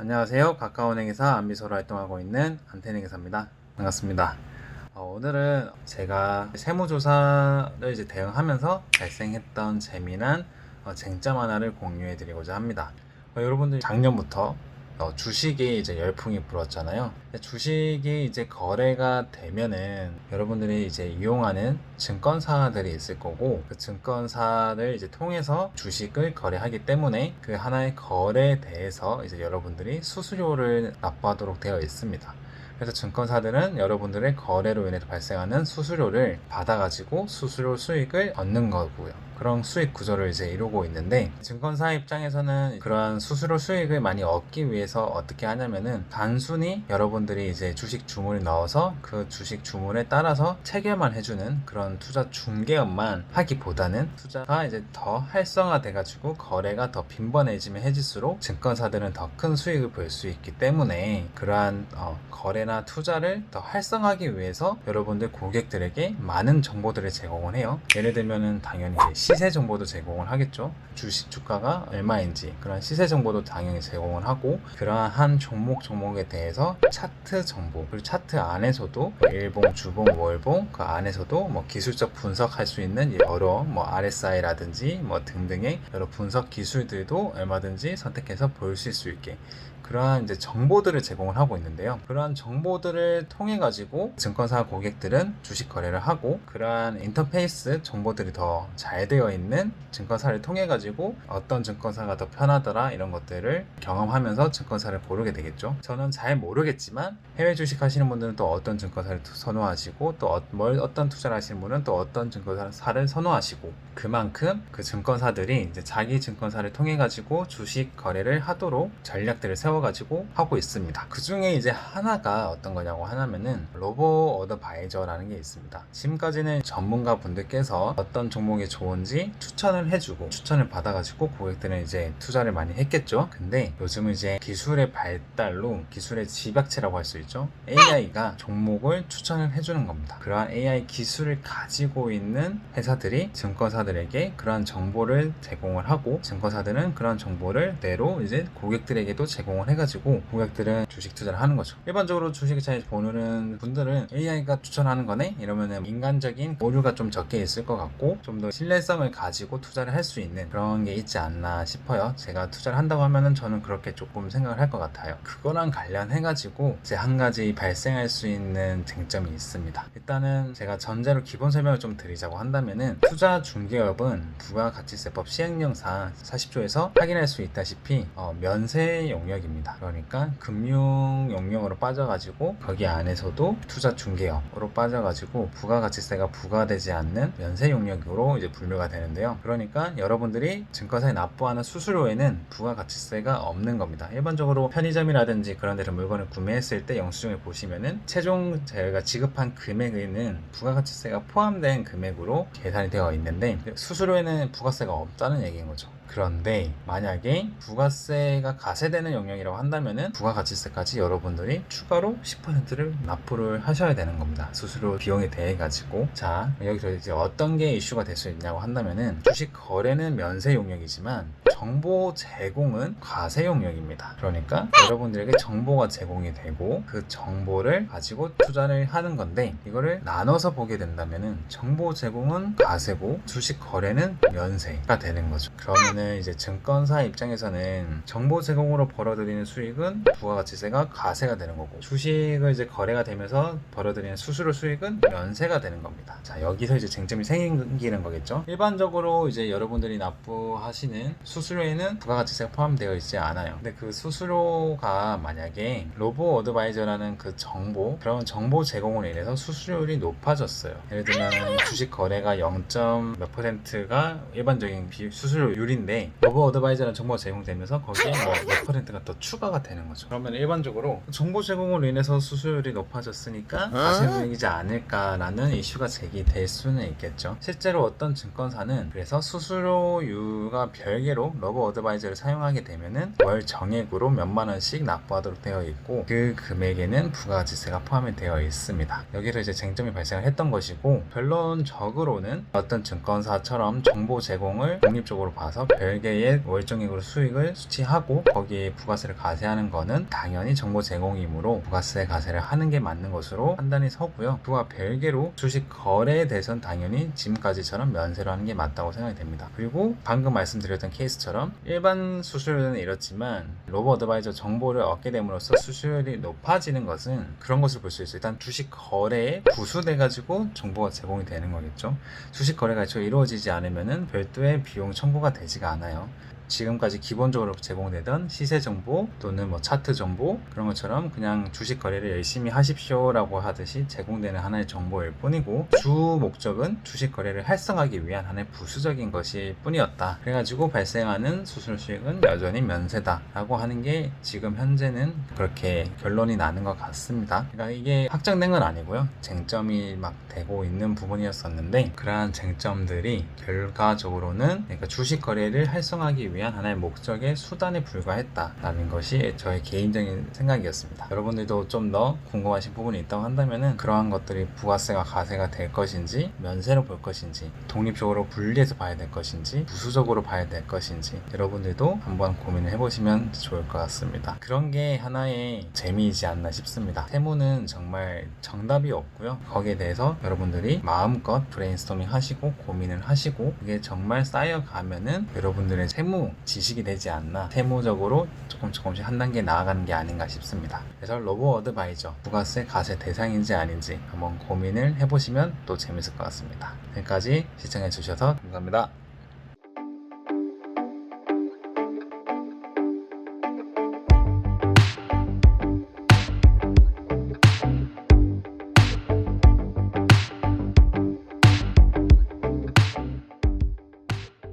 안녕하세요. 가까운행에서 안비서로 활동하고 있는 안태행에서입니다. 반갑습니다. 어, 오늘은 제가 세무조사를 이제 대응하면서 발생했던 재미난 어, 쟁점 하나를 공유해 드리고자 합니다. 어, 여러분들 작년부터 어, 주식이 이제 열풍이 불었잖아요. 주식이 이제 거래가 되면은 여러분들이 이제 이용하는 증권사들이 있을 거고 그 증권사를 이제 통해서 주식을 거래하기 때문에 그 하나의 거래에 대해서 이제 여러분들이 수수료를 납부하도록 되어 있습니다. 그래서 증권사들은 여러분들의 거래로 인해서 발생하는 수수료를 받아가지고 수수료 수익을 얻는 거고요. 그런 수익 구조를 이제 이루고 있는데 증권사 입장에서는 그러한 수수료 수익을 많이 얻기 위해서 어떻게 하냐면은 단순히 여러분들이 이제 주식 주문을 넣어서 그 주식 주문에 따라서 체결만 해주는 그런 투자 중개업만 하기보다는 투자가 이제 더 활성화돼 가지고 거래가 더 빈번해지면 해질수록 증권사들은 더 큰 수익을 볼 수 있기 때문에 그러한 어, 거래나 투자를 더 활성화하기 위해서 여러분들 고객들에게 많은 정보들을 제공을 해요. 예를 들면은 당연히 이제 시세 정보도 제공을 하겠죠. 주식 주가가 얼마인지 그런 시세 정보도 당연히 제공을 하고 그러한 한 종목 종목에 대해서 차트 정보 그리고 차트 안에서도 일봉, 주봉, 월봉 그 안에서도 뭐 기술적 분석할 수 있는 여러 뭐 RSI라든지 뭐 등등의 여러 분석 기술들도 얼마든지 선택해서 보실 수 있게 그러한 이제 정보들을 제공을 하고 있는데요. 그러한 정보들을 통해 가지고 증권사 고객들은 주식 거래를 하고 그러한 인터페이스 정보들이 더 잘 되어 있는 증권사를 통해 가지고 어떤 증권사가 더 편하더라 이런 것들을 경험하면서 증권사를 고르게 되겠죠. 저는 잘 모르겠지만 해외 주식 하시는 분들은 또 어떤 증권사를 투- 선호하시고 또 어, 뭘 어떤 투자를 하시는 분은 또 어떤 증권사를 선호하시고 그만큼 그 증권사들이 이제 자기 증권사를 통해 가지고 주식 거래를 하도록 전략들을 세워 가지고 하고 있습니다. 그 중에 이제 하나가 어떤 거냐고 하냐면은 로보 어드바이저라는 게 있습니다. 지금까지는 전문가 분들께서 어떤 종목이 좋은지 추천을 해주고 추천을 받아가지고 고객들은 이제 투자를 많이 했겠죠. 근데 요즘은 이제 기술의 발달로 기술의 집약체라고 할 수 있죠. AI가 종목을 추천을 해주는 겁니다. 그러한 AI 기술을 가지고 있는 회사들이 증권사들에게 그러한 정보를 제공을 하고 증권사들은 그러한 정보를 내로 이제 고객들에게도 제공을 해가지고 고객들은 주식 투자를 하는 거죠. 일반적으로 주식을 잘 보는 분들은 AI가 추천하는 거네 이러면은 인간적인 오류가 좀 적게 있을 것 같고 좀 더 신뢰성을 가지고 투자를 할 수 있는 그런 게 있지 않나 싶어요. 제가 투자를 한다고 하면은 저는 그렇게 조금 생각을 할 것 같아요. 그거랑 관련해가지고 이제 한 가지 발생할 수 있는 쟁점이 있습니다. 일단은 제가 전제로 기본 설명을 좀 드리자고 한다면은 투자 중개업은 부가가치세법 시행령상 40조에서 확인할 수 있다시피 어, 면세 영역입 니다. 그러니까 금융 영역으로 빠져가지고 거기 안에서도 투자 중개업으로 빠져가지고 부가가치세가 부과되지 않는 면세 영역으로 이제 분류가 되는데요. 그러니까 여러분들이 증권사에 납부하는 수수료에는 부가가치세가 없는 겁니다. 일반적으로 편의점이라든지 그런 데서 물건을 구매했을 때 영수증을 보시면은 최종 저희가 지급한 금액에는 부가가치세가 포함된 금액으로 계산이 되어 있는데 수수료에는 부가세가 없다는 얘기인 거죠. 그런데 만약에 부가세가 가세되는 영역이 라고 한다면은 부가가치세까지 여러분들이 추가로 10%를 납부를 하셔야 되는 겁니다. 수수료 비용에 대해 가지고 자 여기서 이제 어떤 게 이슈가 될 수 있냐고 한다면은 주식 거래는 면세 영역이지만 정보 제공은 과세 영역입니다. 그러니까 여러분들에게 정보가 제공이 되고 그 정보를 가지고 투자를 하는 건데 이거를 나눠서 보게 된다면은 정보 제공은 과세고 주식 거래는 면세가 되는 거죠. 그러면은 이제 증권사 입장에서는 정보 제공으로 벌어들 이는 수익은 부가가치세가 과세가 되는 거고 주식을 이제 거래가 되면서 벌어들이는 수수료 수익은 면세가 되는 겁니다. 자 여기서 이제 쟁점이 생기는 거겠죠. 일반적으로 이제 여러분들이 납부하시는 수수료에는 부가가치세가 포함되어 있지 않아요. 근데 그 수수료가 만약에 로보 어드바이저라는 그 정보 그런 정보 제공으로 인해서 수수료율이 높아졌어요. 예를 들면 주식 거래가 0. 몇 퍼센트가 일반적인 비- 수수료율인데 로보 어드바이저라는 정보가 제공되면서 거기에 뭐 몇 퍼센트가 더 추가가 되는 거죠. 그러면 일반적으로 정보 제공으로 인해서 수수료율이 높아졌으니까 과세 분위기지 않을까라는 이슈가 제기될 수는 있겠죠. 실제로 어떤 증권사는 그래서 수수료율과 별개로 로보 어드바이저를 사용하게 되면은 월 정액으로 몇만 원씩 납부하도록 되어 있고 그 금액에는 부가가치세가 포함이 되어 있습니다. 여기서 이제 쟁점이 발생을 했던 것이고 결론적으로는 어떤 증권사처럼 정보 제공을 독립적으로 봐서 별개의 월 정액으로 수익을 수취하고 거기에 부가세를 부가세를 과세하는 거는 당연히 정보 제공이므로 부가세 과세를 하는 게 맞는 것으로 판단이 서고요. 그와 별개로 주식 거래에 대해서는 당연히 지금까지처럼 면세로 하는 게 맞다고 생각이 됩니다. 그리고 방금 말씀드렸던 케이스처럼 일반 수수료는 이렇지만 로보 어드바이저 정보를 얻게 됨으로써 수수료율이 높아지는 것은 그런 것을 볼 수 있어요. 일단 주식 거래에 부수돼 가지고 정보가 제공이 되는 거겠죠. 주식 거래가 이루어지지 않으면은 별도의 비용 청구가 되지가 않아요. 지금까지 기본적으로 제공되던 시세 정보 또는 뭐 차트 정보 그런 것처럼 그냥 주식 거래를 열심히 하십시오라고 하듯이 제공되는 하나의 정보일 뿐이고 주 목적은 주식 거래를 활성화하기 위한 하나의 부수적인 것일 뿐이었다. 그래가지고 발생하는 수술 수익은 여전히 면세다라고 하는 게 지금 현재는 그렇게 결론이 나는 것 같습니다. 그러니까 이게 확정된 건 아니고요. 쟁점이 막 되고 있는 부분이었었는데 그러한 쟁점들이 결과적으로는 그러니까 주식 거래를 활성화하기 위한 하나의 목적의 수단에 불과했다라는 것이 저의 개인적인 생각이었습니다. 여러분들도 좀 더 궁금하신 부분이 있다고 한다면은 그러한 것들이 부가세가 가세가 될 것인지 면세로 볼 것인지 독립적으로 분리해서 봐야 될 것인지 부수적으로 봐야 될 것인지 여러분들도 한번 고민을 해보시면 좋을 것 같습니다. 그런 게 하나의 재미이지 않나 싶습니다. 세무는 정말 정답이 없고요. 거기에 대해서 여러분들이 마음껏 브레인스토밍 하시고 고민을 하시고 그게 정말 쌓여가면은 여러분들의 세무 지식이 되지 않나 세무적으로 조금 조금씩 한 단계 나아가는 게 아닌가 싶습니다. 그래서 로보 어드바이저 부가세 가세 대상인지 아닌지 한번 고민을 해보시면 또 재밌을 것 같습니다. 지금까지 시청해 주셔서 감사합니다.